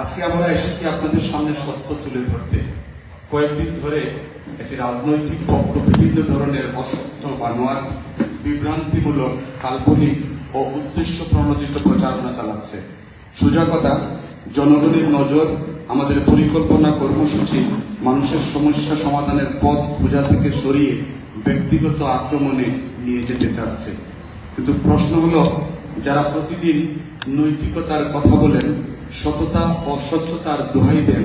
আজকে আমরা এসেছি আপনাদের সামনে সত্য তুলে ধরতে। কয়েকদিন ধরে একটি রাজনৈতিক পক্ষ বিভিন্ন ধরনের অসত্য বানোয়ার বিভ্রান্তিমূলক, কাল্পনিক ও উদ্দেশ্য প্রণোদিত প্রচারণা চালাচ্ছে। সোজা কথা, জনগণের নজর আমাদের পরিকল্পনা কর্মসূচি, মানুষের সমস্যা সমাধানের পথ খোঁজা থেকে সরিয়ে ব্যক্তিগত আক্রমণে নিয়ে যেতে চাচ্ছে। কিন্তু প্রশ্ন যারা প্রতিদিন নৈতিকতার কথা বলেন, সততা ও স্বচ্ছতার দোহাই দেন,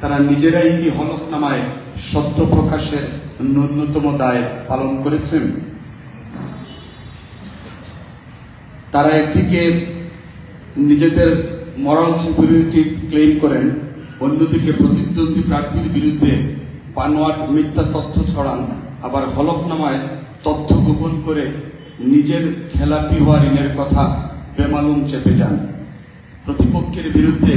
তারা নিজেরাই কি হলফনামায় সত্য প্রকাশের ন্যূনতম দায় পালন করেছেন। তারা একদিকে নিজেদের মরাল সিকিউরিটি ক্লেম করেন, অন্যদিকে প্রতিদ্বন্দ্বী প্রার্থীর বিরুদ্ধে পানোয়াট মিথ্যা তথ্য ছড়ান, আবার হলফনামায় তথ্য গোপন করে নিজের খেলাপি হওয়া ঋণের কথা বেমালুম চেপে যান। প্রতিপক্ষের বিরুদ্ধে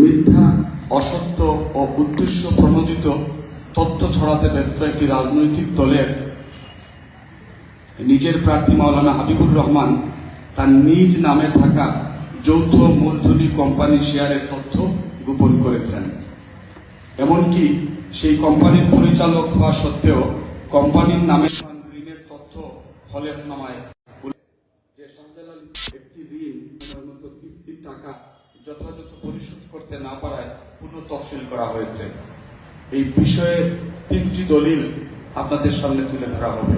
মিথ্যা, অসত্য ও উদ্দেশ্য প্রণোদিত তথ্য ছড়াতে ব্যস্ত একটি রাজনৈতিক দলের নিজের প্রার্থী মাওলানা হাবিবুর রহমান তার নিজ নামে থাকা যৌথ মূলধনী কোম্পানি শেয়ারের তথ্য গোপন করেছেন। এমনকি সেই কোম্পানির পরিচালক হওয়া সত্ত্বেও কোম্পানির নামে হলফনামায় যে শাহজালাল একটি ঋণ কিস্তির টাকা যথাযথ পরিশোধ করতে না পারায় পুনঃ তফসিল করা হয়েছে। এই বিষয়ে তিনটি দলিল আপনাদের সামনে তুলে ধরা হবে।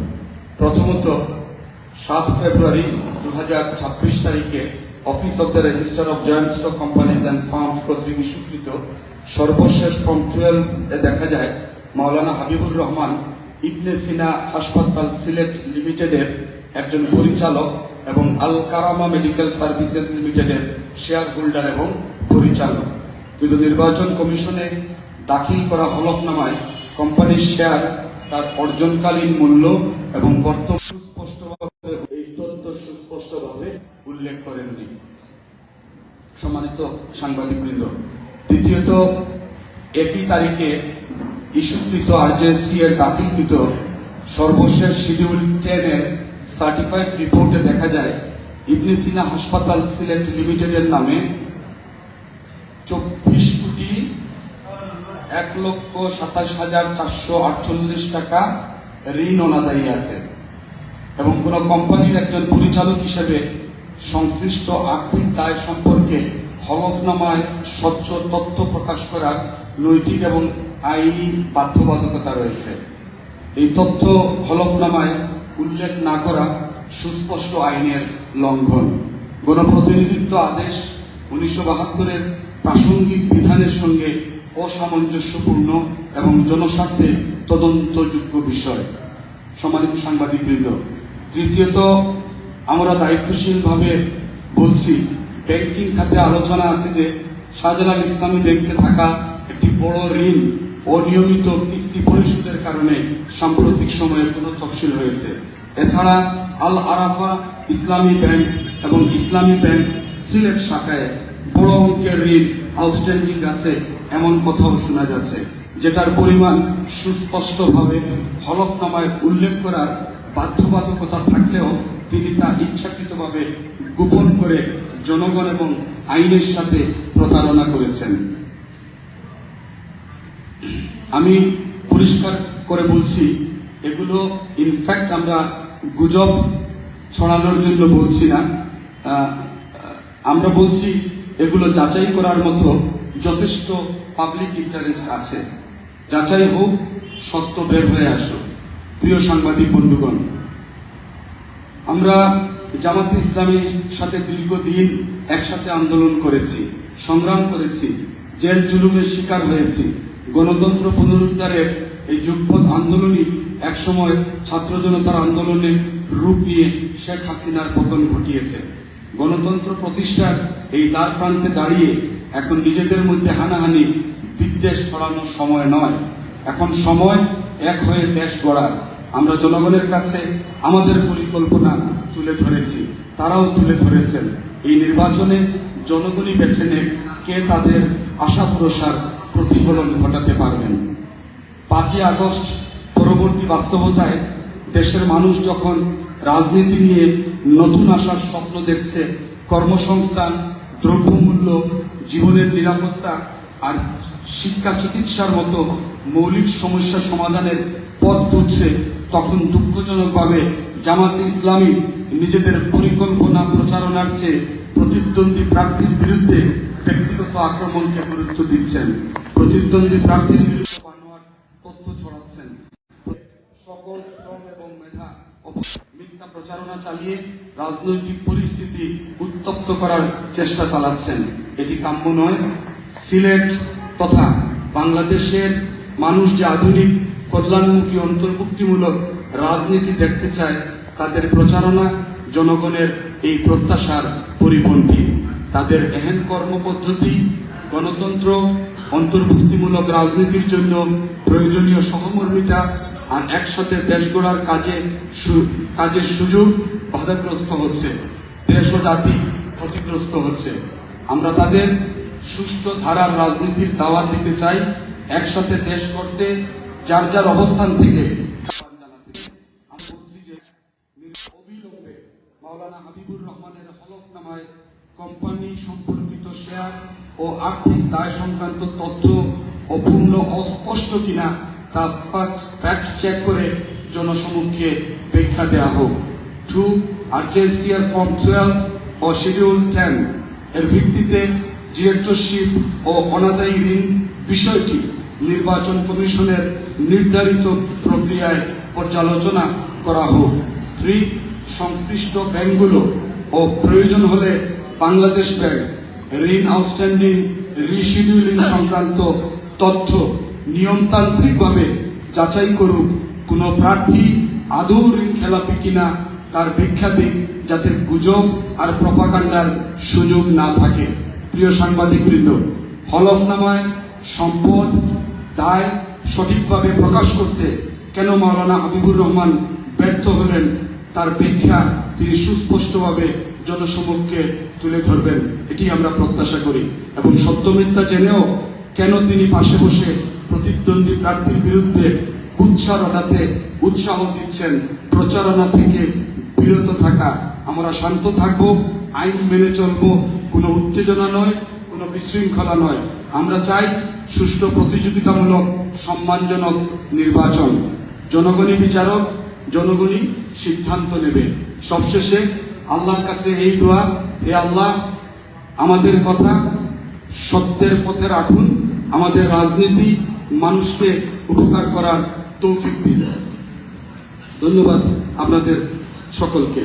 প্রথমত, সাত ফেব্রুয়ারি দুই হাজার ছাব্বিশ তারিখে office of the register of joint stock companies and firms কর্তৃক ইস্যুকৃত সর্বশেষ ফর্ম টুয়েলভ এ দেখা যায় মাওলানা হাবিবুর রহমান ইবনে সিনা হাসপাতাল সিলেট লিমিটেডের একজন পরিচালক এবং আল কারামা মেডিকেল সার্ভিসেস লিমিটেডের শেয়ার হোল্ডার এবং পরিচালক। কিন্তু নির্বাচন কমিশনে দাখিল করা হলফনামায় কোম্পানির শেয়ার তার অর্জনকালীন মূল্য এবং বর্তমান সুস্পষ্টভাবে এই তথ্য সুস্পষ্টভাবে উল্লেখ করেননি। সম্মানিত সাংবাদিকবৃন্দ, দ্বিতীয়ত, একই তারিখে ইস্যুকৃত আরজেএসসি এর দাখিলকৃত সর্বশেষ শিডিউল টেন এর সার্টিফাইড রিপোর্টে দেখা যায়, ইবনে সিনা হাসপাতাল সিলেট লিমিটেডের নামে চব্বিশ কোটি এক লক্ষ সাতাশ হাজার চারশো আটচল্লিশ টাকা ঋণ অনাদায়ী আছে। এবং কোন কোম্পানির একজন পরিচালক হিসেবে সংশ্লিষ্ট আর্থিক দায় সম্পর্কে হলফনামায় স্বচ্ছ তথ্য প্রকাশ করার নৈতিক এবং আইনি বাধ্যবাধকতা রয়েছে। এই তথ্য হলফনামায় উল্লেখ না করা সুস্পষ্ট আইনের লঙ্ঘন। গণপ্রতিনিধিত্ব আদেশ উনিশশো বাহাত্তরের প্রাসঙ্গিক বিধানের সঙ্গে অসামঞ্জস্যপূর্ণ এবং জনস্বার্থে তদন্তযোগ্য বিষয়। সম্মানিত সাংবাদিকবৃন্দ, তৃতীয়ত, আমরা দায়িত্বশীলভাবে বলছি, ব্যাংকিং খাতে আলোচনা আছে যে শাহজালাল ইসলামী ব্যাংকে থাকা একটি বড় ঋণ অনিয়মিত কিস্তি পরিশোধের কারণে সাম্প্রতিক সময়ে পুনঃ তফসিল হয়েছে। এছাড়া আল আরাফা ইসলামী ব্যাংক এবং ইসলামী ব্যাংক সিলেট শাখায় বড় অঙ্কের ঋণ আউটস্ট্যান্ডিং আছে এমন কথাও শোনা যাচ্ছে, যেটার পরিমাণ সুস্পষ্টভাবে হলফনামায় উল্লেখ করার বাধ্যবাধকতা থাকলেও তিনি তা ইচ্ছাকৃতভাবে গোপন করে জনগণ এবং আইনের সাথে প্রতারণা করেছেন। আমি পরিষ্কার করে বলছি, এগুলো ইনফ্যাক্ট আমরা গুজব ছড়ানোর জন্য বলছি না। আমরা বলছি এগুলো যাচাই করার মতো যথেষ্ট পাবলিক ইন্টারেস্ট আছে। যাচাই হোক, সত্য বের হয়ে আসুক প্রিয় সাংবাদিক বন্ধুগণ, আমরা জামাত ইসলামীর সাথে দীর্ঘদিন একসাথে আন্দোলন করেছি, সংগ্রাম করেছি, জেল জুলুমের শিকার হয়েছি। গণতন্ত্র পুনরুদ্ধারের এই যুগপথ আন্দোলনই একসময় ছাত্র জনতার আন্দোলনে রূপ নিয়ে শেখ হাসিনার পতন ঘটিয়েছে। গণতন্ত্র প্রতিষ্ঠার এই দ্বার প্রান্তে দাঁড়িয়ে এখন নিজেদের মধ্যে হানাহানি, বিদ্বেষ ছড়ানোর সময় নয়। এখন সময় এক হয়ে দেশ গড়ার। আমরা জনগণের কাছে আমাদের পরিকল্পনা তুলে ধরেছি, তারাও তুলে ধরেছেন। এই নির্বাচনে জনগণই বেছে নেক কে তাদের আশা ভরসার প্রতিফলন ঘটাতে পারবেন। পাঁচই আগস্ট পরবর্তী বাস্তবতায় দেশের মানুষ যখন রাজনীতি নিয়ে নতুন আশার স্বপ্ন দেখছে, কর্মসংস্থান, দ্রব্যমূল্য, জীবনের নিরাপত্তা আর শিক্ষা চিকিৎসার মতো মৌলিক সমস্যা সমাধানের পথ খুঁজছে, তখন দুঃখজনকভাবে জামাতে ইসলামী নিজেদের পরিকল্পনা প্রচারণার চেয়ে প্রতিদ্বন্দ্বী প্রার্থীর বিরুদ্ধে ব্যক্তিগত আক্রমণকে গুরুত্ব দিচ্ছেন? প্রতিদ্বন্দ্বী প্রার্থীর বিরুদ্ধে বানোয়াট তথ্য ছড়াচ্ছেন। সকল শ্রম এবং মেধা মিথ্যা প্রচারণা চালিয়ে রাজনৈতিক পরিস্থিতি উত্তপ্ত করার চেষ্টা চালাচ্ছেন। এটি কাম্য নয়। সিলেট তথা বাংলাদেশের মানুষ যে আধুনিক, কল্যাণমুখী, অন্তর্ভুক্তিমূলক রাজনীতি দেখতে চায়, তাদের প্রচারণা জনগণের এই প্রত্যাশার পরিপন্থী। তাদের এহেন কর্মপদ্ধতি, গণতন্ত্র, অন্তর্ভুক্তিমূলক রাজনীতির জন্য প্রয়োজনীয় সহমর্মিতা আর একসাথে দেশ গড়ার কাজে কাজের সুযোগ বাধাগ্রস্ত হচ্ছে। দেশ ও জাতি ক্ষতিগ্রস্ত হচ্ছে। আমরা তাদের সুস্থ ধারার রাজনীতির দাওয়াত দিতে চাই, একসাথে দেশ করতে যার যার অবস্থান থেকে মাওলানা হাবিবুর রহমানের হলফনামায় কোম্পানি সম্পর্কিত শেয়ার ও আর্থিক দায় সংক্রান্ত তথ্য অপূর্ণ অস্পষ্ট কিনা তা ফ্যাক্ট চেক করে জনসমক্ষে ব্যাখ্যা দেওয়া হোক। টু আরজেসিয়ার ফর্ম টুয়েলভ ও শিডিউল টেন এর ভিত্তিতে ডিরেক্টরশিপ ও অনাদায়ী ঋণ বিষয়টি নির্বাচন কমিশনের নির্ধারিত প্রক্রিয়ায় পর্যালোচনা করা হোক। থ্রি সংশ্লিষ্ট ব্যাংকগুলো ও প্রয়োজন হলে বাংলাদেশ ব্যাংক ঋণ আউটস্ট্যান্ডিং রিশিডিউলিং সংক্রান্ত তথ্য নিয়মতান্ত্রিকভাবে যাচাই করুক। কোনো প্রার্থী আদৌ ঋণ খেলাপি কিনা তার ব্যাখ্যা দিক যাতে গুজব আর প্রপাগান্ডার সুযোগ না থাকে। প্রিয় সাংবাদিকবৃন্দ, হলফনামায় সম্পদ দায় সঠিকভাবে প্রকাশ করতে কেন মাওলানা হাবিবুর রহমান ব্যর্থ হলেন তার ব্যাখ্যা তিনি সুস্পষ্টভাবে জনসমক্ষে তুলে ধরবেন। এটি আমরা প্রত্যাশা করি। এবং সত্য মিথ্যা জেনেও কেন তিনি পাশে বসে প্রতিদ্বন্দ্বী প্রার্থীর বিরুদ্ধে রটাতে উৎসাহ দিচ্ছেন? প্রচারণা থেকে বিরত থাকা। আমরা শান্ত থাকব, আইন মেনে চলব। কোনো উত্তেজনা নয়, কোনো বিশৃঙ্খলা নয়। আমরা চাই সুষ্ঠু প্রতিযোগিতামূলক, সম্মানজনক নির্বাচন। জনগণই বিচারক জনগণই সিদ্ধান্ত নেবে। সবশেষে আল্লাহর কাছে এই দোয়া, হে আল্লাহ, আমাদের কথা সত্যের পথে রাখুন, আমাদের রাজনীতি মানুষকে উপকার করার তৌফিক দিন। ধন্যবাদ আপনাদের সকলকে।